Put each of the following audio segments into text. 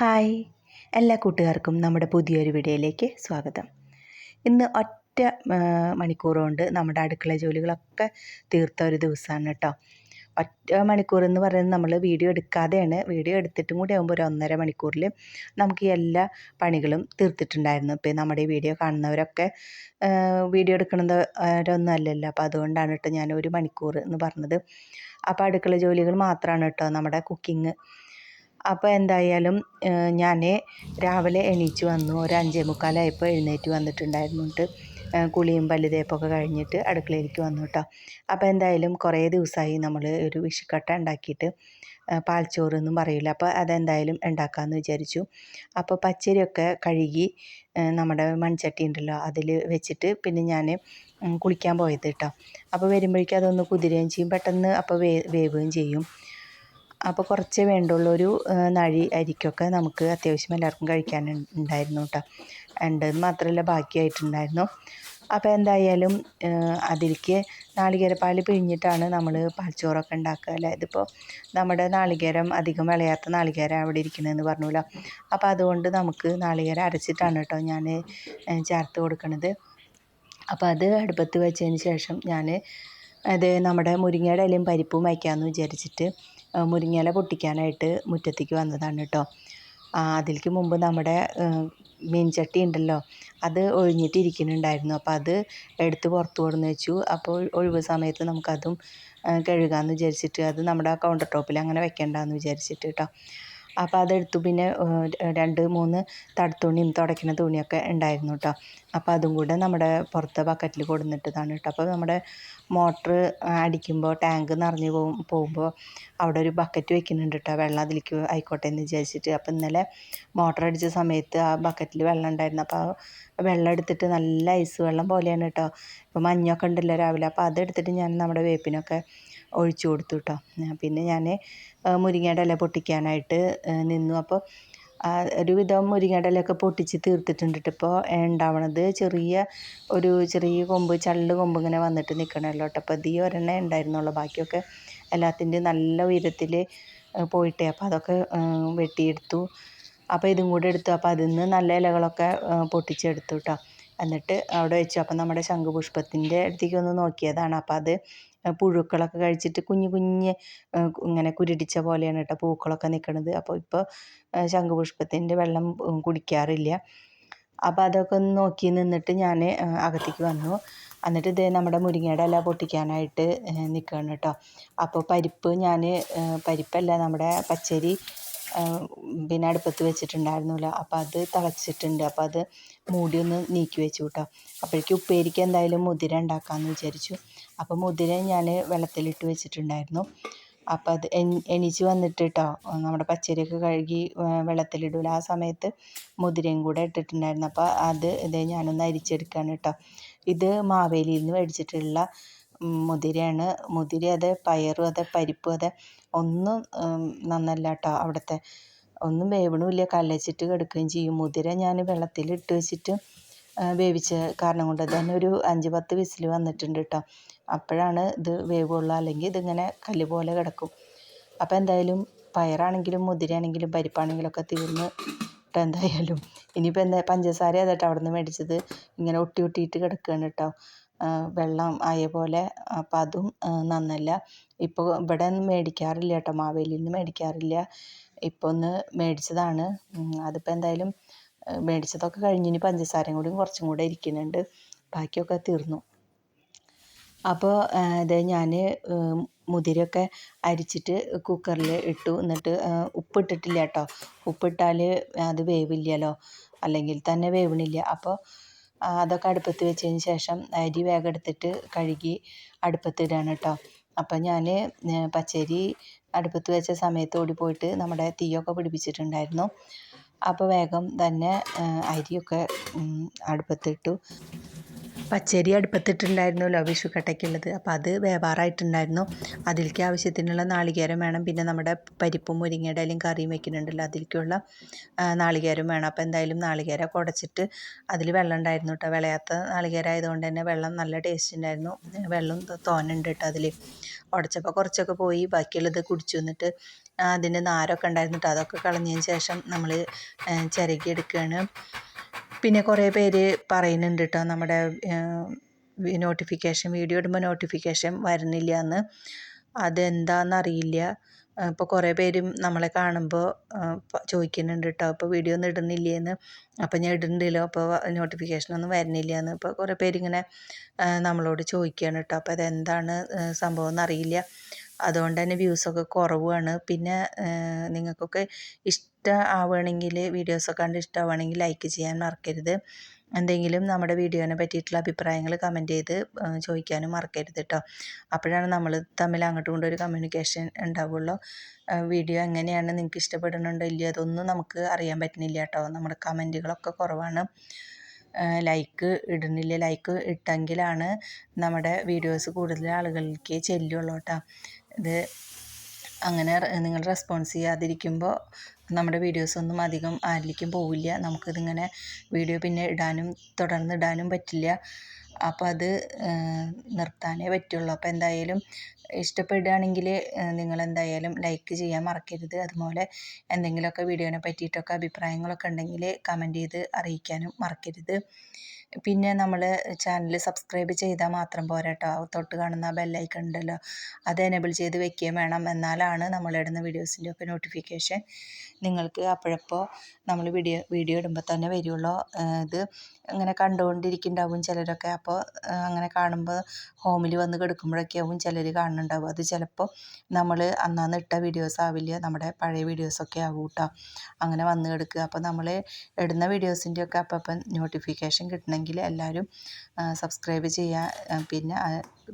Hi. എല്ലാ കൂട്ടുകാർക്കും നമ്മുടെ പുതിയൊരു വീഡിയോയിലേക്ക് സ്വാഗതം. ഇന്ന് ഒറ്റ മണിക്കൂർ കൊണ്ട് നമ്മുടെ അടുക്കള ജോലികളൊക്കെ തീർത്ത ഒരു ദിവസമാണ് കേട്ടോ. ഒറ്റ മണിക്കൂർ എന്ന് പറയുന്നത് നമ്മൾ വീഡിയോ എടുക്കാതെയാണ്. വീഡിയോ എടുത്തിട്ടും കൂടി ആകുമ്പോൾ ഒരു ഒന്നര മണിക്കൂറിൽ നമുക്ക് എല്ലാ പണികളും തീർത്തിട്ടുണ്ടായിരുന്നു. ഇപ്പോൾ നമ്മുടെ വീഡിയോ കാണുന്നവരൊക്കെ വീഡിയോ എടുക്കുന്നത് ഒന്നും അല്ലല്ലോ. അപ്പോൾ അതുകൊണ്ടാണ് കേട്ടോ ഞാൻ ഒരു മണിക്കൂർ എന്ന് പറഞ്ഞത്. അപ്പോൾ അടുക്കള ജോലികൾ മാത്രമാണ് കേട്ടോ നമ്മുടെ കുക്കിംഗ് അപ്പോൾ എന്തായാലും ഞാൻ രാവിലെ എണീച്ച് വന്നു. ഒരു അഞ്ചേ മുക്കാലായപ്പോൾ എഴുന്നേറ്റ് വന്നിട്ടുണ്ടായിരുന്നു കുളിയും പല്ല് തേപ്പൊക്കെ കഴിഞ്ഞിട്ട് അടുക്കളയിലേക്ക് വന്നു കേട്ടോ അപ്പോൾ എന്തായാലും കുറേ ദിവസമായി നമ്മൾ ഒരു വിഷുക്കട്ട ഉണ്ടാക്കിയിട്ട്. പാൽച്ചോറൊന്നും പറയില്ല അപ്പോൾ അതെന്തായാലും ഉണ്ടാക്കാമെന്ന് വിചാരിച്ചു. അപ്പോൾ പച്ചരിയൊക്കെ കഴുകി നമ്മുടെ മൺചട്ടി ഉണ്ടല്ലോ അതിൽ വെച്ചിട്ട് പിന്നെ ഞാൻ കുളിക്കാൻ പോയത് കേട്ടോ അപ്പോൾ വരുമ്പോഴേക്കും അതൊന്ന് കുതിരുകയും ചെയ്യും. പെട്ടെന്ന് അപ്പോൾ വേ വേവുകയും ചെയ്യും. അപ്പോൾ കുറച്ചേ വേണ്ടുള്ളൂ. ഒരു നഴി അരിക്കൊക്കെ നമുക്ക് അത്യാവശ്യം എല്ലാവർക്കും കഴിക്കാൻ ഉണ്ടായിരുന്നു കേട്ടോ ഉണ്ടെന്ന് മാത്രമല്ല ബാക്കിയായിട്ടുണ്ടായിരുന്നു. അപ്പോൾ എന്തായാലും അതിലേക്ക് നാളികേരപ്പാൽ പിഴിഞ്ഞിട്ടാണ് നമ്മൾ പാൽച്ചോറൊക്കെ ഉണ്ടാക്കുക അല്ലേ? ഇതിപ്പോൾ നമ്മുടെ നാളികേരം അധികം വിളയാത്ത നാളികേരം അവിടെ ഇരിക്കണമെന്ന് പറഞ്ഞല്ലോ അപ്പോൾ അതുകൊണ്ട് നമുക്ക് നാളികേരം അരച്ചിട്ടാണ് കേട്ടോ ഞാൻ ചേർത്ത് കൊടുക്കണത്. അപ്പോൾ അത് അടുപ്പത്ത് വെച്ചതിന് ശേഷം ഞാൻ അത് നമ്മുടെ മുരിങ്ങയുടെ ഇലയും പരിപ്പും വയ്ക്കാമെന്ന് വിചാരിച്ചിട്ട് മുരിങ്ങ മുരിങ്ങയില പൊട്ടിക്കാനായിട്ട് മുറ്റത്തേക്ക് വന്നതാണ് കേട്ടോ. അതിലേക്ക് മുമ്പ് നമ്മുടെ മീൻചട്ടി ഉണ്ടല്ലോ അത് ഒഴിഞ്ഞിട്ടിരിക്കുന്നുണ്ടായിരുന്നു. അപ്പോൾ അത് എടുത്ത് പുറത്ത് കൊടുന്ന് വെച്ചു. അപ്പോൾ ഒഴിവ് സമയത്ത് നമുക്കതും കഴുകാമെന്ന് വിചാരിച്ചിട്ട് അത് നമ്മുടെ കൗണ്ടർ ടോപ്പിൽ അങ്ങനെ വെക്കണ്ടെന്ന് വിചാരിച്ചിട്ട് കേട്ടോ. അപ്പോൾ അതെടുത്തു. പിന്നെ രണ്ട് മൂന്ന് തടത്തുണിയും തുടയ്ക്കുന്ന തുണിയൊക്കെ ഉണ്ടായിരുന്നു കേട്ടോ അപ്പോൾ അതും കൂടെ നമ്മുടെ പുറത്തെ ബക്കറ്റിൽ കൊടുന്നിട്ടതാണ് കേട്ടോ അപ്പോൾ നമ്മുടെ മോട്ടർ അടിക്കുമ്പോൾ ടാങ്ക് നിറഞ്ഞു പോകും പോകുമ്പോൾ അവിടെ ഒരു ബക്കറ്റ് വെക്കുന്നുണ്ട് കേട്ടോ വെള്ളം അതിലേക്ക് ആയിക്കോട്ടെ എന്ന് വിചാരിച്ചിട്ട്. അപ്പോൾ ഇന്നലെ മോട്ടർ അടിച്ച സമയത്ത് ആ ബക്കറ്റിൽ വെള്ളം ഉണ്ടായിരുന്നു. അപ്പോൾ വെള്ളം എടുത്തിട്ട് നല്ല ഐസ് വെള്ളം പോലെയാണ് കേട്ടോ ഇപ്പോൾ മഞ്ഞൊക്കെ ഉണ്ടല്ലോ രാവിലെ. അപ്പോൾ അതെടുത്തിട്ട് ഞാൻ നമ്മുടെ വേപ്പിനൊക്കെ ഒഴിച്ചു കൊടുത്തു കേട്ടോ പിന്നെ ഞാൻ മുരിങ്ങയുടെ ഇല പൊട്ടിക്കാനായിട്ട് നിന്നു. അപ്പോൾ ഒരു ഒരുവിധം മുരിങ്ങയുടെ ഇലയൊക്കെ പൊട്ടിച്ച് തീർത്തിട്ടുണ്ട് ട്ടോ. ഇപ്പോൾ ഉണ്ടാവണത് ചെറിയ ഒരു ചെറിയ കൊമ്പ് ചള്ള് കൊമ്പ് ഇങ്ങനെ വന്നിട്ട് നിൽക്കണമല്ലോ കേട്ടോ അപ്പോൾ ഈ ഒരെണ്ണേ ഉണ്ടായിരുന്നുള്ളൂ. ബാക്കിയൊക്കെ എല്ലാത്തിന്റെയും നല്ല ഉയരത്തിൽ പോയിട്ടേ. അപ്പോൾ അതൊക്കെ വെട്ടിയെടുത്തു. അപ്പോൾ ഇതും കൂടെ എടുത്തു. അപ്പോൾ അതിൽ നിന്ന് നല്ല ഇലകളൊക്കെ പൊട്ടിച്ചെടുത്തു കേട്ടോ എന്നിട്ട് അവിടെ വെച്ചു. അപ്പോൾ നമ്മുടെ ശംഖുപുഷ്പത്തിന്റെ അടുത്തേക്ക് ഒന്ന് നോക്കിയതാണ്. അപ്പോൾ അത് പുഴുക്കളൊക്കെ കഴിച്ചിട്ട് കുഞ്ഞു കുഞ്ഞ് ഇങ്ങനെ കുരുടിച്ച പോലെയാണ് കേട്ടോ പൂക്കളൊക്കെ നിൽക്കുന്നത് അപ്പോൾ ഇപ്പോൾ ശംഖുപുഷ്പത്തിന്റെ വെള്ളം കുടിക്കാറില്ല. അപ്പോൾ അതൊക്കെ ഒന്ന് നോക്കി നിന്നിട്ട് ഞാൻ അകത്തേക്ക് വന്നു. എന്നിട്ട് ഇതേ നമ്മുടെ മുരിങ്ങയുടെ ഇല പൊട്ടിക്കാനായിട്ട് നിൽക്കുകയാണ് കേട്ടോ. അപ്പോൾ പരിപ്പ് ഞാൻ പരിപ്പല്ല നമ്മുടെ പച്ചരി പിന്നെ അടുപ്പത്ത് വെച്ചിട്ടുണ്ടായിരുന്നില്ല. അപ്പോൾ അത് തിളച്ചിട്ടുണ്ട്. അപ്പോൾ അത് മൂടി ഒന്ന് നീക്കി വെച്ചു കേട്ടോ. അപ്പോഴേക്കും ഉപ്പേരിക്ക് എന്തായാലും മുതിര ഉണ്ടാക്കാമെന്ന് വിചാരിച്ചു. അപ്പോൾ മുതിര ഞാൻ വെള്ളത്തിലിട്ട് വെച്ചിട്ടുണ്ടായിരുന്നു. അപ്പോൾ അത് എണീച്ച് വന്നിട്ട് കേട്ടോ നമ്മുടെ പച്ചരിയൊക്കെ കഴുകി വെള്ളത്തിലിടൂല. ആ സമയത്ത് മുതിരയും കൂടെ ഇട്ടിട്ടുണ്ടായിരുന്നു. അപ്പോൾ അത് ഇത് ഞാനൊന്ന് അരിച്ചെടുക്കുകയാണ് കേട്ടോ ഇത് മാവേലിയിൽ നിന്ന് മേടിച്ചിട്ടുള്ള മുതിരയാണ്. മുതിര അതെ പയറും അതെ പരിപ്പും അതെ ഒന്നും നന്നല്ല കേട്ടോ അവിടുത്തെ. ഒന്നും വേവണമില്ല കല്ലച്ചിട്ട് കിടക്കുകയും ചെയ്യും. മുതിര ഞാൻ വെള്ളത്തിൽ ഇട്ട് വെച്ചിട്ട് വേവിച്ച കാരണം കൊണ്ട് തന്നെ ഒരു അഞ്ച് പത്ത് വിസിൽ വന്നിട്ടുണ്ട് കേട്ടോ അപ്പോഴാണ് ഇത് വേവുള്ളൂ അല്ലെങ്കിൽ ഇതിങ്ങനെ കല്ല് പോലെ കിടക്കും. അപ്പോൾ എന്തായാലും പയറാണെങ്കിലും മുതിരയാണെങ്കിലും പരിപ്പാണെങ്കിലും ഒക്കെ തീർന്ന് എന്തായാലും ഇനിയിപ്പോൾ എന്താ പഞ്ചസാര അതാട്ടോ അവിടെ നിന്ന് മേടിച്ചത്? ഇങ്ങനെ ഒട്ടി ഒട്ടിയിട്ട് കിടക്കുകയാണ് കേട്ടോ. വെള്ളം ആയ പോലെ. അപ്പം അതും നന്നല്ല. ഇപ്പോൾ ഇവിടെ ഒന്നും മേടിക്കാറില്ല കേട്ടോ. മാവേലിയിൽ നിന്ന് മേടിക്കാറില്ല. ഇപ്പോൾ ഒന്ന് മേടിച്ചതാണ്. അതിപ്പോൾ എന്തായാലും മേടിച്ചതൊക്കെ കഴിഞ്ഞ് ഇനി പഞ്ചസാരയും കൂടി കുറച്ചും കൂടെ ഇരിക്കുന്നുണ്ട്. ബാക്കിയൊക്കെ തീർന്നു. അപ്പോൾ ഇത് ഞാൻ മുതിരയൊക്കെ അരിച്ചിട്ട് കുക്കറിൽ ഇട്ടു. എന്നിട്ട് ഉപ്പിട്ടിട്ടില്ല കേട്ടോ ഉപ്പിട്ടാൽ അത് വേവില്ലല്ലോ. അല്ലെങ്കിൽ തന്നെ വേവണില്ല. അപ്പോൾ അതൊക്കെ അടുപ്പത്ത് വെച്ചതിന് ശേഷം അരി വേഗം എടുത്തിട്ട് കഴുകി അടുപ്പത്തിടാണ് കേട്ടോ. അപ്പോൾ ഞാൻ പച്ചരി അടുപ്പത്ത് വെച്ച സമയത്ത് ഓടി പോയിട്ട് നമ്മുടെ തീയൊക്കെ പിടിപ്പിച്ചിട്ടുണ്ടായിരുന്നു. അപ്പോൾ വേഗം തന്നെ അരിയൊക്കെ അടുപ്പത്തിട്ടു പച്ചരി അടുപ്പത്തിട്ടുണ്ടായിരുന്നല്ലോ വിഷുക്കട്ടയ്ക്കുള്ളത് അപ്പോൾ അത് വേവാറായിട്ടുണ്ടായിരുന്നു. അതിലേക്ക് ആവശ്യത്തിനുള്ള നാളികേരം വേണം. പിന്നെ നമ്മുടെ പരിപ്പും മുരിങ്ങയുടെ കറിയും വെക്കുന്നുണ്ടല്ലോ അതിലേക്കുള്ള നാളികേരം വേണം. അപ്പോൾ എന്തായാലും നാളികേരം കുടച്ചിട്ട് അതിൽ വെള്ളം ഉണ്ടായിരുന്നു കേട്ടോ വിളയാത്ത നാളികേരം ആയതുകൊണ്ട് തന്നെ വെള്ളം നല്ല ടേസ്റ്റ് ഉണ്ടായിരുന്നു വെള്ളം തോനുണ്ട് കേട്ടോ അതിൽ ഉടച്ചപ്പോൾ കുറച്ചൊക്കെ പോയി ബാക്കിയുള്ളത് കുടിച്ചു. എന്നിട്ട് അതിന്റെ നാരൊക്കെ ഉണ്ടായിരുന്നു കേട്ടോ അതൊക്കെ കളഞ്ഞതിന് ശേഷം നമ്മൾ ചിരകി എടുക്കുകയാണ് പിന്നെ കുറേ പേര് പറയുന്നുണ്ട് കേട്ടോ നമ്മുടെ നോട്ടിഫിക്കേഷൻ വീഡിയോ ഇടുമ്പോൾ നോട്ടിഫിക്കേഷൻ വരുന്നില്ല എന്ന് അതെന്താണെന്നറിയില്ല ഇപ്പോൾ കുറേ പേരും നമ്മളെ കാണുമ്പോൾ ചോദിക്കുന്നുണ്ട് കേട്ടോ അപ്പോൾ വീഡിയോ ഒന്നും ഇടുന്നില്ലേന്ന്. അപ്പോൾ ഞാൻ ഇടുന്നുണ്ടല്ലോ. അപ്പോൾ നോട്ടിഫിക്കേഷനൊന്നും വരുന്നില്ല എന്ന് ഇപ്പോൾ കുറേ പേരിങ്ങനെ നമ്മളോട് ചോദിക്കുകയാണ് കേട്ടോ അപ്പോൾ അതെന്താണ് സംഭവം എന്നറിയില്ല. അതുകൊണ്ട് തന്നെ വ്യൂസ് ഒക്കെ കുറവാണ്. പിന്നെ നിങ്ങൾക്കൊക്കെ ഇഷ്ടമാവുകയാണെങ്കിൽ വീഡിയോസൊക്കെ കണ്ട് ഇഷ്ടമാവുകയാണെങ്കിൽ ലൈക്ക് ചെയ്യാൻ മറക്കരുത്. എന്തെങ്കിലും നമ്മുടെ വീഡിയോനെ പറ്റിയിട്ടുള്ള അഭിപ്രായങ്ങൾ കമന്റ് ചെയ്ത് ചോദിക്കാനും മറക്കരുത് കേട്ടോ അപ്പോഴാണ് നമ്മൾ തമ്മിൽ അങ്ങോട്ടും കൊണ്ട് ഒരു കമ്മ്യൂണിക്കേഷൻ ഉണ്ടാവുള്ളൂ. വീഡിയോ എങ്ങനെയാണ് നിങ്ങൾക്ക് ഇഷ്ടപ്പെടുന്നുണ്ടോ ഇല്ലയോ അതൊന്നും നമുക്ക് അറിയാൻ പറ്റുന്നില്ല കേട്ടോ നമ്മുടെ കമന്റുകളൊക്കെ കുറവാണ്. ലൈക്ക് ഇടുന്നില്ല. ലൈക്ക് ഇട്ടെങ്കിലാണ് നമ്മുടെ വീഡിയോസ് കൂടുതൽ ആളുകളിലേക്ക് ചെല്ലുള്ളൂ കേട്ടോ ഇത് അങ്ങനെ നിങ്ങൾ റെസ്പോൺസ് ചെയ്യാതിരിക്കുമ്പോൾ നമ്മുടെ വീഡിയോസ് ഒന്നും അധികം ആരിലേക്കും പോവില്ല. നമുക്കിതിങ്ങനെ വീഡിയോ പിന്നെ ഇടാനും തുടർന്ന് ഇടാനും പറ്റില്ല. അപ്പോൾ അത് നിർത്താനേ പറ്റുള്ളൂ. അപ്പോൾ എന്തായാലും ഇഷ്ടപ്പെടുകയാണെങ്കിൽ നിങ്ങൾ എന്തായാലും ലൈക്ക് ചെയ്യാൻ മറക്കരുത്. അതുപോലെ എന്തെങ്കിലുമൊക്കെ വീഡിയോനെ പറ്റിയിട്ടൊക്കെ അഭിപ്രായങ്ങളൊക്കെ ഉണ്ടെങ്കിൽ കമന്റ് ചെയ്ത് അറിയിക്കാനും മറക്കരുത്. പിന്നെ നമ്മൾ ചാനൽ സബ്സ്ക്രൈബ് ചെയ്താൽ മാത്രം പോരാട്ടോ. തൊട്ട് കാണുന്ന ബെല്ലൈക്കൺ ഉണ്ടല്ലോ അത് എനേബിൾ ചെയ്ത് വെക്കുകയും വേണം. എന്നാലാണ് നമ്മളിടുന്ന വീഡിയോസിന്റെ ഒക്കെ നോട്ടിഫിക്കേഷൻ നിങ്ങൾക്ക് അപ്പോഴപ്പോൾ നമ്മൾ വീഡിയോ വീഡിയോ ഇടുമ്പോൾ തന്നെ വരുള്ളൂ. ഇത് അങ്ങനെ കണ്ടുകൊണ്ടിരിക്കുന്നുണ്ടാവും ചിലരൊക്കെ. അപ്പോൾ അങ്ങനെ കാണുമ്പോൾ ഹോമിൽ വന്ന് കിടക്കുമ്പോഴൊക്കെ ആവും ചിലർ കാണുന്നുണ്ടാവും അത് ചിലപ്പോൾ നമ്മൾ അന്നാന്ന് ഇട്ട വീഡിയോസ് ആവില്ല. നമ്മുടെ പഴയ വീഡിയോസൊക്കെ ആവും കേട്ടോ അങ്ങനെ വന്ന് കിടക്കുക. അപ്പോൾ നമ്മൾ ഇടുന്ന വീഡിയോസിന്റെ ഒക്കെ അപ്പം നോട്ടിഫിക്കേഷൻ കിട്ടണമെങ്കിൽ എല്ലാവരും സബ്സ്ക്രൈബ് ചെയ്യുക പിന്നെ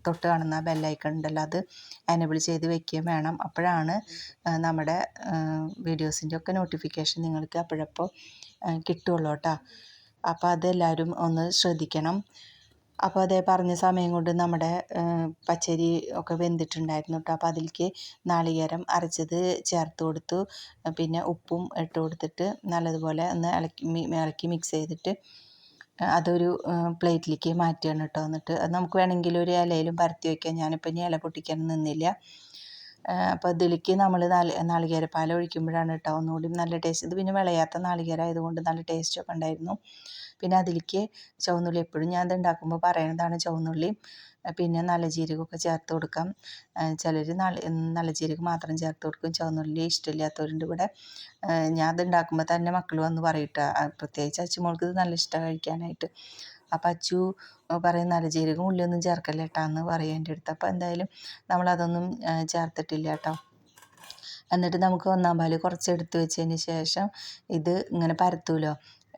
തൊട്ട് കാണുന്ന ബെല്ലൈക്കൺ ഉണ്ടല്ലോ അത് എനബിൾ ചെയ്ത് വെക്കുകയും വേണം. അപ്പോഴാണ് നമ്മുടെ വീഡിയോസിന്റെ ഒക്കെ നോട്ടിഫിക്കേഷൻ നിങ്ങൾക്ക് അപ്പോഴപ്പോൾ കിട്ടുള്ളൂ കേട്ടോ. അപ്പോൾ അതെല്ലാവരും ഒന്ന് ശ്രദ്ധിക്കണം. അപ്പോൾ അതേ പറഞ്ഞ സമയം കൊണ്ട് നമ്മുടെ പച്ചരി ഒക്കെ വെന്തിട്ടുണ്ടായിരുന്നു കേട്ടോ അപ്പോൾ അതിലേക്ക് നാളികേരം അരച്ചത് ചേർത്ത് കൊടുത്തു. പിന്നെ ഉപ്പും ഇട്ട് കൊടുത്തിട്ട് നല്ലതുപോലെ ഒന്ന് ഇളക്കി ഇളക്കി മിക്സ് ചെയ്തിട്ട് അതൊരു പ്ലേറ്റിലേക്ക് മാറ്റുകയാണ് കേട്ടോ എന്നിട്ട് അത് നമുക്ക് വേണമെങ്കിൽ ഒരു ഇലയിലും പരത്തി വയ്ക്കാം. ഞാനിപ്പോൾ ഇനി ഇല പൊട്ടിക്കാൻ നിന്നില്ല. അപ്പോൾ ഇതിലേക്ക് നമ്മൾ നാളി നാളികേരപ്പാൽ ഒഴിക്കുമ്പോഴാണ് കേട്ടോ ഒന്നുകൂടി നല്ല ടേസ്റ്റ്. ഇത് പിന്നെ വിളയാത്ത നാളികേരം ആയതുകൊണ്ട് നല്ല ടേസ്റ്റൊക്കെ ഉണ്ടായിരുന്നു. പിന്നെ അതിലേക്ക് ചുവന്നുള്ളി എപ്പോഴും ഞാൻ ഇത് ഉണ്ടാക്കുമ്പോൾ പറയുന്നതാണ് ചുവന്നുള്ളിയും പിന്നെ നല്ല ജീരകമൊക്കെ ചേർത്ത് കൊടുക്കാം. ചിലർ നല്ല ജീരകം മാത്രം ചേർത്ത് കൊടുക്കും. ചുവന്നുള്ളി ഇഷ്ടമില്ലാത്തവരുണ്ട് ഇവിടെ. ഞാൻ ഇത് ഉണ്ടാക്കുമ്പോൾ തന്നെ മക്കൾ വന്ന് പറയട്ടെ പ്രത്യേകിച്ച് അച്ചുമോൾക്ക് ഇത് നല്ല ഇഷ്ടമാണ് കഴിക്കാനായിട്ട്. അപ്പം അച്ചു പറയും നല്ല ജീരകം ഉള്ളിയൊന്നും ചേർക്കല്ല കേട്ടോ എന്ന് പറയും എന്റെ അടുത്ത്. അപ്പോൾ എന്തായാലും നമ്മളതൊന്നും ചേർത്തിട്ടില്ല കേട്ടോ എന്നിട്ട് നമുക്ക് ഒന്നാം പാൽ കുറച്ച് എടുത്ത് വെച്ചതിന് ശേഷം ഇത് ഇങ്ങനെ പരത്തുമല്ലോ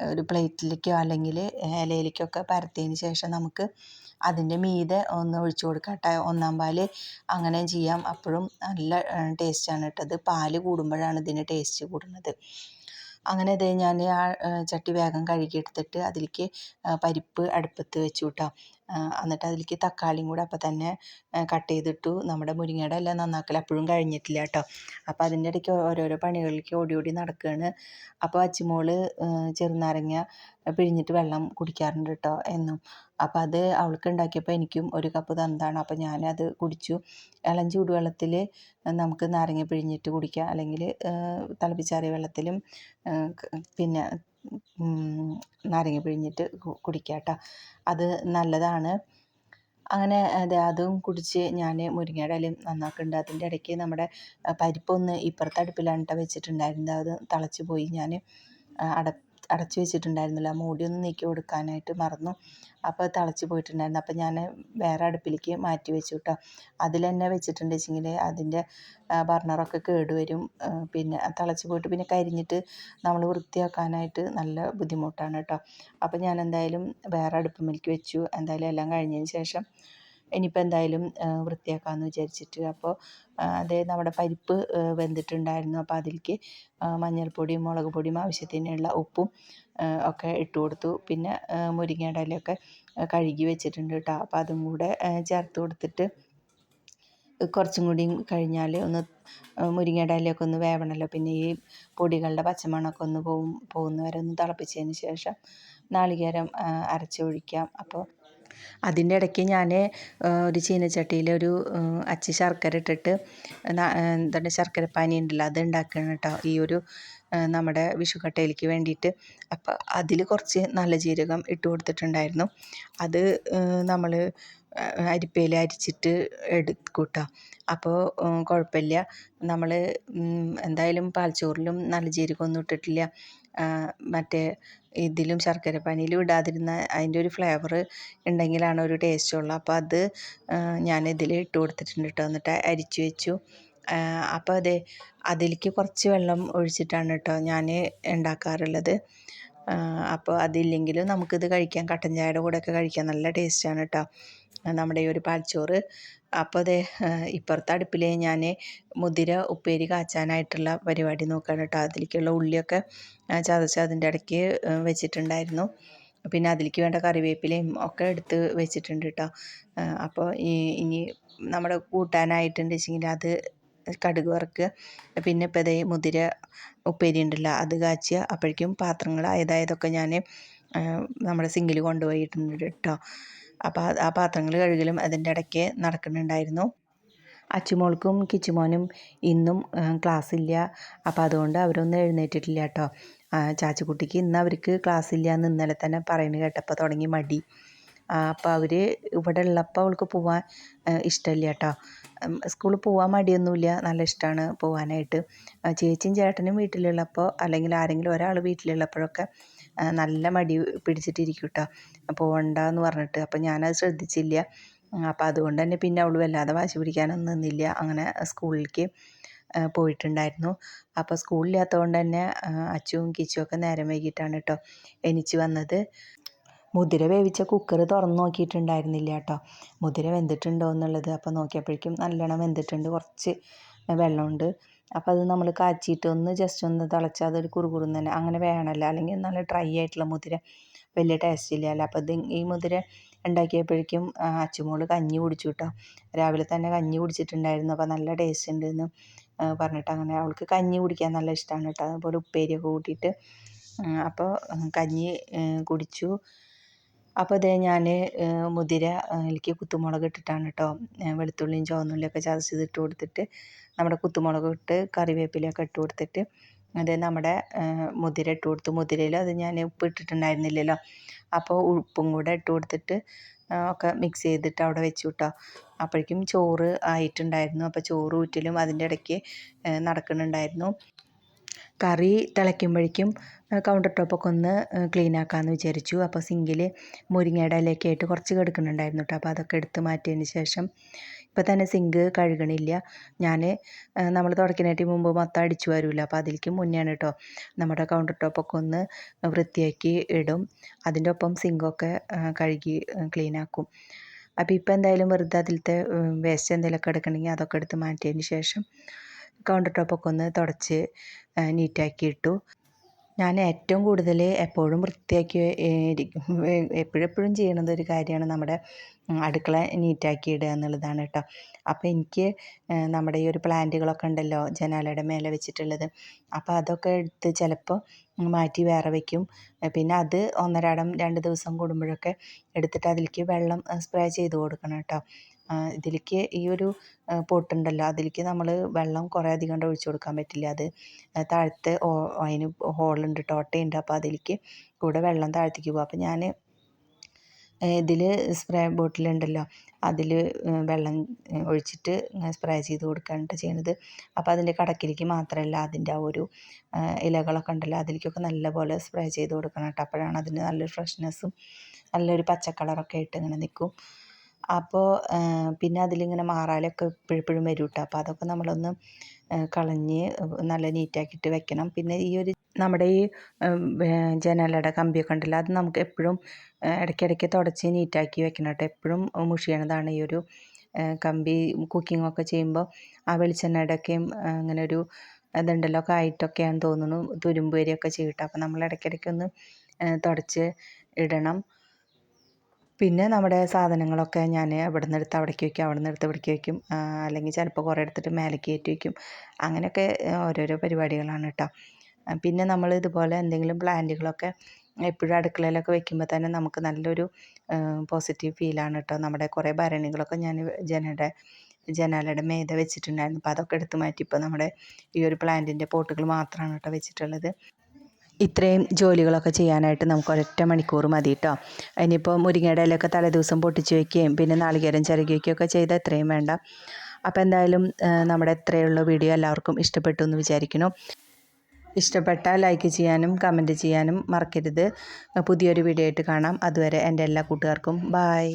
ഒരു പ്ലേറ്റിലേക്കോ അല്ലെങ്കിൽ ഇലയിലേക്കൊക്കെ പരത്തിയതിന് ശേഷം നമുക്ക് അതിന്റെ മീതെ ഒന്ന് ഒഴിച്ചു കൊടുക്കാം ഒന്നാം പാൽ അങ്ങനെ ചെയ്യാം. അപ്പോഴും നല്ല ടേസ്റ്റാണ് കേട്ടത് പാൽ കൂടുമ്പോഴാണ് ഇതിന് ടേസ്റ്റ് കൂടുന്നത്. അങ്ങനെ ഇത് ഞാൻ ആ ചട്ടി വേഗം കഴുകിയെടുത്തിട്ട് അതിലേക്ക് പരിപ്പ് അടുപ്പത്ത് വെച്ചു കേട്ടോ. എന്നിട്ട് അതിലേക്ക് തക്കാളിയും കൂടെ അപ്പം തന്നെ കട്ട് ചെയ്തിട്ടു നമ്മുടെ മുരിങ്ങയുടെ എല്ലാം നന്നാക്കൽ അപ്പോഴും കഴിഞ്ഞിട്ടില്ല കേട്ടോ അപ്പോൾ അതിന്റെ ഇടയ്ക്ക് ഓരോരോ പണികളിലേക്ക് ഓടി ഓടി നടക്കുകയാണ് അപ്പോൾ അച്ചിമോൾ ചെറുനാരങ്ങ പിഴിഞ്ഞിട്ട് വെള്ളം കുടിക്കാറുണ്ട് കേട്ടോ എന്നും. അപ്പോൾ അത് അവൾക്ക് ഉണ്ടാക്കിയപ്പോൾ എനിക്കും ഒരു കപ്പ് തന്നതാണ്. അപ്പോൾ ഞാനത് കുടിച്ചു. ഇളം ചൂടുവെള്ളത്തിൽ നമുക്ക് നാരങ്ങ പിഴിഞ്ഞിട്ട് കുടിക്കാം. അല്ലെങ്കിൽ തിളപ്പിച്ചാറിയ വെള്ളത്തിലും പിന്നെ നാരങ്ങ പിഴിഞ്ഞിട്ട് കുടിക്കുക കുടിക്കാം കേട്ടോ അത് നല്ലതാണ്. അങ്ങനെ അതെ അതും കുടിച്ച് ഞാൻ മുരിങ്ങയുടെ ഇലയും നന്നാക്കുന്നുണ്ട് അതിന്റെ ഇടയ്ക്ക് നമ്മുടെ പരിപ്പൊന്ന് ഇപ്പുറത്തെ അടുപ്പിലാണ് കേട്ടോ വെച്ചിട്ടുണ്ടായിരുന്നത്. അത് തിളച്ച് പോയി ഞാൻ അട അടച്ച് വെച്ചിട്ടുണ്ടായിരുന്നില്ല. മൂടി നീക്കി കൊടുക്കാനായിട്ട് മറന്നു. അപ്പോൾ തിളച്ച് പോയിട്ടുണ്ടായിരുന്നു. അപ്പോൾ ഞാൻ വേറെ അടുപ്പിലേക്ക് മാറ്റി വെച്ചു കേട്ടോ അതിൽ തന്നെ വെച്ചിട്ടുണ്ട് വെച്ചെങ്കിൽ അതിന്റെ ബർണറൊക്കെ കേട് വരും. പിന്നെ തിളച്ച് പോയിട്ട് പിന്നെ കരിഞ്ഞിട്ട് നമ്മൾ വൃത്തിയാക്കാനായിട്ട് നല്ല ബുദ്ധിമുട്ടാണ് കേട്ടോ അപ്പോൾ ഞാൻ എന്തായാലും വേറെ അടുപ്പിലേക്ക് വെച്ചു. എന്തായാലും എല്ലാം കഴിഞ്ഞതിന് ശേഷം ഇനിയിപ്പോൾ എന്തായാലും വൃത്തിയാക്കാമെന്ന് വിചാരിച്ചിട്ട്. അപ്പോൾ അതേ നമ്മുടെ പരിപ്പ് വെന്തിട്ടുണ്ടായിരുന്നു. അപ്പോൾ അതിലേക്ക് മഞ്ഞൾപ്പൊടിയും മുളക് പൊടിയും ആവശ്യത്തിനുള്ള ഉപ്പും ഒക്കെ ഇട്ട് കൊടുത്തു. പിന്നെ മുരിങ്ങയുടെ ഇലയൊക്കെ കഴുകി വെച്ചിട്ടുണ്ട് കേട്ടോ അപ്പോൾ അതും കൂടെ ചേർത്ത് കൊടുത്തിട്ട് കുറച്ചും കൂടി കഴിഞ്ഞാൽ ഒന്ന് മുരിങ്ങയുടെ ഇലയൊക്കെ ഒന്ന് വേവണമല്ലോ പിന്നെ ഈ പൊടികളുടെ പച്ചമണമൊക്കെ ഒന്ന് പോകും പോകുന്നവരെ ഒന്ന് തിളപ്പിച്ചതിന് ശേഷം നാളികേരം അരച്ചൊഴിക്കാം അപ്പോൾ അതിന്റെ ഇടയ്ക്ക് ഞാൻ ഒരു ചീനച്ചട്ടിയിൽ ഒരു അച്ചി ശർക്കര ഇട്ടിട്ട് എന്താണ് ശർക്കര പാനി ഉണ്ടല്ലോ അത് ഉണ്ടാക്കണം കേട്ടോ. ഈ ഒരു നമ്മുടെ വിഷുക്കട്ടയിലേക്ക് വേണ്ടിയിട്ട്. അപ്പോൾ അതിൽ കുറച്ച് നല്ല ജീരകം ഇട്ട് കൊടുത്തിട്ടുണ്ടായിരുന്നു. അത് നമ്മൾ അരിപ്പയിൽ അരിച്ചിട്ട് എടുക്കൂട്ടോ അപ്പോൾ കുഴപ്പമില്ല. നമ്മൾ എന്തായാലും പാൽച്ചോറിലും നല്ല ജീരകമൊന്നും ഇട്ടിട്ടില്ല. മറ്റേ ഇതിലും ശർക്കര പാനിയിലും ഇടാതിരുന്ന അതിന്റെ ഒരു ഫ്ലേവർ ഉണ്ടെങ്കിലാണ് ഒരു ടേസ്റ്റ് ഉള്ളൂ. അപ്പോൾ അത് ഞാൻ ഇതിൽ ഇട്ട് കൊടുത്തിട്ടുണ്ട് കേട്ടോ. എന്നിട്ട് അരിച്ചു വെച്ചു. അപ്പോൾ അതെ അതിലേക്ക് കുറച്ച് വെള്ളം ഒഴിച്ചിട്ടാണ് കേട്ടോ ഞാൻ ഉണ്ടാക്കാറുള്ളത്. അപ്പോൾ അതില്ലെങ്കിലും നമുക്കിത് കഴിക്കാം. കട്ടൻ ചായയുടെ കൂടെയൊക്കെ കഴിക്കാൻ നല്ല ടേസ്റ്റാണ് കേട്ടോ. നമ്മുടെ ഈ ഒരു പാൽച്ചോറ്. അപ്പോൾ അതെ ഇപ്പുറത്തെ അടുപ്പിൽ ഞാൻ മുതിര ഉപ്പേരി കാച്ചാനായിട്ടുള്ള പരിപാടി നോക്കുകയാണ് കേട്ടോ. അതിലേക്കുള്ള ഉള്ളിയൊക്കെ ചതച്ച് അതിന്റെ ഇടയ്ക്ക് വെച്ചിട്ടുണ്ടായിരുന്നു. പിന്നെ അതിലേക്ക് വേണ്ട കറിവേപ്പിലയും ഒക്കെ എടുത്ത് വെച്ചിട്ടുണ്ട് കേട്ടോ. അപ്പോൾ ഇനി നമ്മുടെ കൂട്ടാനായിട്ടുണ്ട് വെച്ചെങ്കിൽ അത് കടുക് വറുക്കുക. പിന്നെ ഇപ്പോൾ ഇതേ മുതിര ഉപ്പേരി ഉണ്ടല്ലോ അത് കാച്ചുക അപ്പോഴേക്കും പാത്രങ്ങൾ ആയതായതൊക്കെ ഞാൻ നമ്മുടെ സിങ്കിൽ കൊണ്ടുപോയിട്ടുണ്ട് കേട്ടോ. അപ്പോൾ ആ പാത്രങ്ങൾ കഴുകലും അതിന്റെ ഇടയ്ക്ക് നടക്കുന്നുണ്ടായിരുന്നു. അച്ചുമോൾക്കും കിച്ചുമോനും ഇന്നും ക്ലാസ് ഇല്ല അപ്പോൾ അതുകൊണ്ട് അവരൊന്നും എഴുന്നേറ്റിട്ടില്ല കേട്ടോ ചാച്ചിക്കുട്ടിക്ക് ഇന്ന് അവർക്ക് ക്ലാസ് ഇല്ല എന്ന് ഇന്നലെ തന്നെ പറയുന്നത് കേട്ടപ്പോൾ തുടങ്ങി മടി. അപ്പോൾ അവർ ഇവിടെ ഉള്ളപ്പോൾ അവൾക്ക് പോവാൻ ഇഷ്ടമില്ല കേട്ടോ സ്കൂളിൽ പോവാൻ മടിയൊന്നുമില്ല. നല്ല ഇഷ്ടമാണ് പോവാനായിട്ട്. ചേച്ചിയും ചേട്ടനും വീട്ടിലുള്ളപ്പോൾ അല്ലെങ്കിൽ ആരെങ്കിലും ഒരാൾ വീട്ടിലുള്ളപ്പോഴൊക്കെ നല്ല മടി പിടിച്ചിട്ടിരിക്കും കേട്ടോ പോകണ്ട എന്ന് പറഞ്ഞിട്ട് അപ്പോൾ ഞാനത് ശ്രദ്ധിച്ചില്ല. അപ്പോൾ അതുകൊണ്ട് തന്നെ പിന്നെ അവൾ വല്ലാതെ വാശി പിടിക്കാനൊന്നും നിന്നില്ല. അങ്ങനെ സ്കൂളിലേക്ക് പോയിട്ടുണ്ടായിരുന്നു. അപ്പോൾ സ്കൂളില്ലാത്തതുകൊണ്ട് തന്നെ അച്ചുവും കിച്ചും ഒക്കെ നേരം വൈകിട്ടാണ് കേട്ടോ എനിച്ച് വന്നത്. മുതിര വേവിച്ച കുക്കർ തുറന്ന് നോക്കിയിട്ടുണ്ടായിരുന്നില്ല കേട്ടോ. മുതിര വെന്തിട്ടുണ്ടോ എന്നുള്ളത് അപ്പോൾ നോക്കിയപ്പോഴേക്കും നല്ലോണം വെന്തിട്ടുണ്ട്. കുറച്ച് വെള്ളമുണ്ട്. അപ്പോൾ അത് നമ്മൾ കാച്ചിയിട്ട് ഒന്ന് ജസ്റ്റ് ഒന്ന് തിളച്ചാൽ അതൊരു കുറുകുറുന്ന് തന്നെ അങ്ങനെ വേണമല്ലോ. അല്ലെങ്കിൽ നല്ല ഡ്രൈ ആയിട്ടുള്ള മുതിര വലിയ ടേസ്റ്റ് ഇല്ലല്ലോ അപ്പോൾ ഇത് ഈ മുതിര ഉണ്ടാക്കിയപ്പോഴേക്കും അച്ചുമോൾ കഞ്ഞി കുടിച്ചു കേട്ടോ. രാവിലെ തന്നെ കഞ്ഞി കുടിച്ചിട്ടുണ്ടായിരുന്നു. അപ്പോൾ നല്ല ടേസ്റ്റ് ഉണ്ടെന്ന് പറഞ്ഞിട്ട് അങ്ങനെ അവൾക്ക് കഞ്ഞി കുടിക്കാൻ നല്ല ഇഷ്ടമാണ് കേട്ടോ. അതുപോലെ ഉപ്പേരിയൊക്കെ കൂട്ടിയിട്ട് അപ്പോൾ കഞ്ഞി കുടിച്ചു. അപ്പോൾ ഇതേ ഞാൻ മുതിര എനിക്ക് കുത്തുമുളക് ഇട്ടിട്ടാണ് കേട്ടോ. വെളുത്തുള്ളിയും ചുവന്നുള്ളിയൊക്കെ ചതച്ചത് ഇട്ട് കൊടുത്തിട്ട് നമ്മുടെ കുത്തുമുളക് ഇട്ട് കറിവേപ്പിലയൊക്കെ ഇട്ട് കൊടുത്തിട്ട് അത് നമ്മുടെ മുതിര ഇട്ട് കൊടുത്തു. മുതിരയിൽ അത് ഞാൻ ഉപ്പ് ഇട്ടിട്ടുണ്ടായിരുന്നില്ലല്ലോ. അപ്പോൾ ഉപ്പും കൂടെ ഇട്ട് കൊടുത്തിട്ട് ഒക്കെ മിക്സ് ചെയ്തിട്ട് അവിടെ വെച്ചു കേട്ടോ അപ്പോഴേക്കും ചോറ് ആയിട്ടുണ്ടായിരുന്നു. അപ്പോൾ ചോറ് ഊറ്റലും അതിന്റെ ഇടയ്ക്ക് നടക്കുന്നുണ്ടായിരുന്നു. കറി തിളയ്ക്കുമ്പോഴേക്കും കൗണ്ടർ ടോപ്പൊക്കെ ഒന്ന് ക്ലീൻ ആക്കാമെന്ന് വിചാരിച്ചു. അപ്പോൾ സിങ്കിൽ മുരിങ്ങയുടെ ഇലയൊക്കെ ആയിട്ട് കുറച്ച് കിടക്കുന്നുണ്ടായിരുന്നു കേട്ടോ അപ്പോൾ അതൊക്കെ എടുത്ത് മാറ്റിയതിന് ശേഷം ഇപ്പോൾ തന്നെ സിങ്ക് കഴുകണില്ല. ഞാൻ നമ്മൾ തുടക്കിനായിട്ട് മുമ്പ് മൊത്തം അടിച്ചു വരില്ല അപ്പോൾ അതിലേക്ക് മുന്നെയാണ് കേട്ടോ നമ്മുടെ കൗണ്ടർ ടോപ്പൊക്കെ ഒന്ന് വൃത്തിയാക്കി ഇടും. അതിന്റെ ഒപ്പം സിങ്കൊക്കെ കഴുകി ക്ലീൻ ആക്കും. അപ്പോൾ ഇപ്പോൾ എന്തായാലും വെറുതെ അതിലത്തെ വേസ്റ്റ് എന്തെങ്കിലുമൊക്കെ എടുക്കണമെങ്കിൽ അതൊക്കെ എടുത്ത് മാറ്റിയതിന് ശേഷം കൗണ്ടർ ടോപ്പൊക്കെ ഒന്ന് തുടച്ച് നീറ്റാക്കി ഇട്ടു. ഞാൻ ഏറ്റവും കൂടുതൽ എപ്പോഴും വൃത്തിയാക്കി എപ്പോഴെപ്പോഴും ചെയ്യണത് ഒരു കാര്യമാണ് നമ്മുടെ അടുക്കള നീറ്റാക്കി ഇടുക എന്നുള്ളതാണ് കേട്ടോ. അപ്പോൾ എനിക്ക് നമ്മുടെ ഈ ഒരു പ്ലാന്റുകളൊക്കെ ഉണ്ടല്ലോ ജനാലയുടെ മേലെ വെച്ചിട്ടുള്ളത്. അപ്പോൾ അതൊക്കെ എടുത്ത് ചിലപ്പോൾ മാറ്റി വേറെ വയ്ക്കും പിന്നെ അത് ഒന്നരാടം രണ്ട് ദിവസം കൂടുമ്പോഴൊക്കെ എടുത്തിട്ട് അതിലേക്ക് വെള്ളം സ്പ്രേ ചെയ്ത് കൊടുക്കണം കേട്ടോ. ഇതിലേക്ക് ഈ ഒരു പൊട്ടുണ്ടല്ലോ അതിലേക്ക് നമ്മൾ വെള്ളം കുറേ അധികം കൊണ്ട് ഒഴിച്ചു കൊടുക്കാൻ പറ്റില്ല. അത് താഴത്തെ അതിന് ഹോളുണ്ട് ടോട്ടയുണ്ട്. അപ്പോൾ അതിലേക്ക് കൂടെ വെള്ളം താഴത്തേക്ക് പോകും. അപ്പോൾ ഞാൻ ഇതിൽ സ്പ്രേ ബോട്ടിലുണ്ടല്ലോ. അതിൽ വെള്ളം ഒഴിച്ചിട്ട് സ്പ്രേ ചെയ്ത് കൊടുക്കുകയാണ് ചെയ്യുന്നത് അപ്പോൾ അതിന്റെ കടക്കിലേക്ക് മാത്രമല്ല അതിന്റെ ആ ഒരു ഇലകളൊക്കെ ഉണ്ടല്ലോ അതിലേക്കൊക്കെ നല്ലപോലെ സ്പ്രേ ചെയ്ത് കൊടുക്കണം കേട്ടോ. അപ്പോഴാണ് അതിന് നല്ലൊരു ഫ്രഷ്നെസ്സും നല്ലൊരു പച്ച കളറൊക്കെ ആയിട്ട് ഇങ്ങനെ നിൽക്കും. അപ്പോൾ പിന്നെ അതിലിങ്ങനെ മാറാലൊക്കെ എപ്പോഴെപ്പോഴും വരും കേട്ടോ അപ്പോൾ അതൊക്കെ നമ്മളൊന്ന് കളഞ്ഞ് നല്ല നീറ്റാക്കിയിട്ട് വെക്കണം. പിന്നെ ഈ ഒരു നമ്മുടെ ഈ ജനലയുടെ കമ്പിയൊക്കെ ഉണ്ടല്ലോ അത് നമുക്ക് എപ്പോഴും ഇടയ്ക്കിടയ്ക്ക് തുടച്ച് നീറ്റാക്കി വെക്കണം കേട്ടോ. എപ്പോഴും മുഷിയണതാണ് ഈ ഒരു കമ്പി കുക്കിംഗ് ഒക്കെ ചെയ്യുമ്പോൾ ആ വെളിച്ചെണ്ണയുടെയൊക്കെയും അങ്ങനെ ഒരു ഇതുണ്ടല്ലോ ഒക്കെ ആയിട്ടൊക്കെയാണെന്ന് തോന്നുന്നു തുരുമ്പ് വരികയൊക്കെ ചെയ്യട്ടെ. അപ്പോൾ നമ്മൾ ഇടയ്ക്കിടയ്ക്ക് ഒന്ന് ആ, തുടച്ച് ഇടണം. പിന്നെ നമ്മുടെ സാധനങ്ങളൊക്കെ ഞാൻ ഇവിടെ നിന്ന് എടുത്ത് അവിടേക്ക് വയ്ക്കും അവിടെ നിന്ന് എടുത്ത് ഇവിടേക്ക് വയ്ക്കും. അല്ലെങ്കിൽ ചിലപ്പോൾ കുറേ എടുത്തിട്ട് മേലേക്ക് കയറ്റി വയ്ക്കും. അങ്ങനെയൊക്കെ ഓരോരോ പരിപാടികളാണ് കേട്ടോ. പിന്നെ നമ്മൾ ഇതുപോലെ എന്തെങ്കിലും പ്ലാന്റുകളൊക്കെ എപ്പോഴും അടുക്കളയിലൊക്കെ വെക്കുമ്പോൾ തന്നെ നമുക്ക് നല്ലൊരു പോസിറ്റീവ് ഫീലാണ് കേട്ടോ. നമ്മുടെ കുറേ ഭരണികളൊക്കെ ഞാൻ ജനയുടെ ജനാലയുടെ മേത വെച്ചിട്ടുണ്ടായിരുന്നു. അപ്പോൾ അതൊക്കെ എടുത്ത് മാറ്റി ഇപ്പോൾ നമ്മുടെ ഈ ഒരു പ്ലാന്റിന്റെ പോട്ടുകൾ മാത്രമാണ് കേട്ടോ വെച്ചിട്ടുള്ളത്. ഇത്രയും ജോലികളൊക്കെ ചെയ്യാനായിട്ട് നമുക്ക് ഒരൊറ്റ മണിക്കൂർ മതി കേട്ടോ ഇനിയിപ്പോൾ മുരിങ്ങയുടെ ഇലയൊക്കെ തലേദിവസം പൊട്ടിച്ച് വയ്ക്കുകയും പിന്നെ നാളികേരം ചിരകി വയ്ക്കുകയൊക്കെ ചെയ്താൽ ഇത്രയും വേണ്ട. അപ്പോൾ എന്തായാലും നമ്മുടെ എത്രയുള്ള വീഡിയോ എല്ലാവർക്കും ഇഷ്ടപ്പെട്ടു എന്ന് വിചാരിക്കുന്നു. ഇഷ്ടപ്പെട്ടാൽ ലൈക്ക് ചെയ്യാനും കമന്റ് ചെയ്യാനും മറക്കരുത്. പുതിയൊരു വീഡിയോ ആയിട്ട് കാണാം. അതുവരെ എന്റെ എല്ലാ കൂട്ടുകാർക്കും ബായ്.